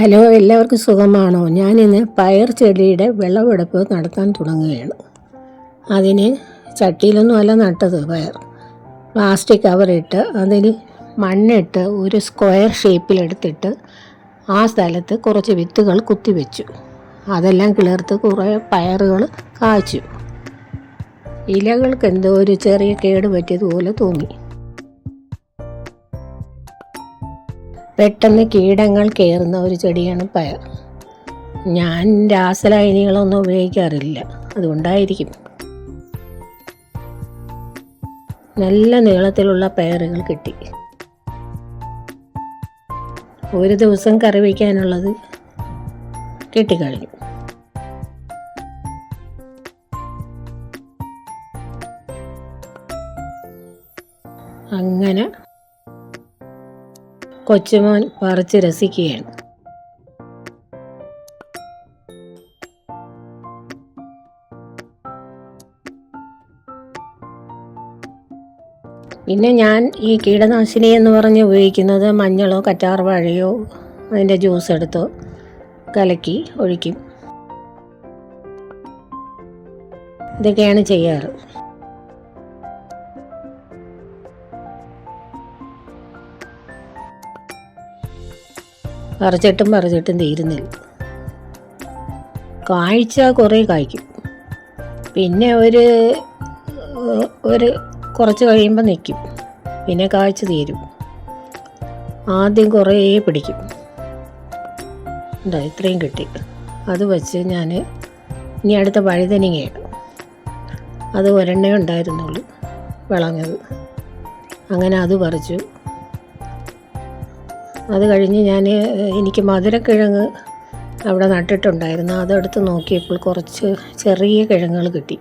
Hello എല്ലാവർക്കും സുഖമാണോ? ഞാനിന്ന് പയർ ചെടിയുടെ വിളവെടുപ്പ് നടത്താൻ തുടങ്ങുകയാണ്. അതിന് ചട്ടിയിലൊന്നും അല്ല നട്ടത് പയർ. പ്ലാസ്റ്റിക് കവറിട്ട് അതിൽ മണ്ണിട്ട് ഒരു സ്ക്വയർ ഷേപ്പിലെടുത്തിട്ട് ആ സ്ഥലത്ത് കുറച്ച് വിത്തുകൾ കുത്തിവെച്ചു അതെല്ലാം കിളിർത്ത് കുറേ പയറുകൾ കാച്ചു. ഇലകൾക്ക് എന്തോ ഒരു ചെറിയ കേട് പറ്റിയതുപോലെ തോന്നി. പെട്ടെന്ന് കീടങ്ങൾ കയറുന്ന ഒരു ചെടിയാണ് പയർ. ഞാൻ രാസലായനികളൊന്നും ഉപയോഗിക്കാറില്ല. അതുകൊണ്ടായിരിക്കും. നല്ല നീളത്തിലുള്ള പയറുകൾ കിട്ടി. ഒരു ദിവസം കറി വയ്ക്കാനുള്ളത് കിട്ടിക്കഴിഞ്ഞു. അങ്ങനെ കൊച്ചുമോൻ പറിച്ച് രസിക്കുകയാണ്. പിന്നെ ഞാൻ ഈ കീടനാശിനി എന്ന് പറഞ്ഞ് ഉപയോഗിക്കുന്നത് മഞ്ഞളോ കറ്റാർ വാഴയോ അതിന്റെ ജ്യൂസ് എടുത്തോ കലക്കി ഒഴിക്കും. ഇതൊക്കെയാണ് ചെയ്യാറ്. പറിച്ചിട്ടും പറിച്ചിട്ടും തീരുന്നില്ല. കാഴ്ച കുറേ കായ്ക്കും. പിന്നെ ഒരു ഒരു കുറച്ച് കഴിയുമ്പോൾ നിൽക്കും പിന്നെ കാഴ്ച തീരും. ആദ്യം കുറേ പിടിക്കും. ഉണ്ടോ ഇത്രയും കിട്ടി. അത് വെച്ച് ഞാൻ ഇനി അടുത്ത വഴുതനങ്ങയാണ് അത് ഒരെണ്ണേ ഉണ്ടായിരുന്നുള്ളൂ വിളഞ്ഞത്. അങ്ങനെ അത് പറിച്ചു. അത് കഴിഞ്ഞ് ഞാൻ എനിക്ക് മധുരക്കിഴങ്ങ് അവിടെ നട്ടിട്ടുണ്ടായിരുന്നു. അതെടുത്ത് നോക്കിയപ്പോൾ കുറച്ച് ചെറിയ കിഴങ്ങുകൾ കിട്ടി.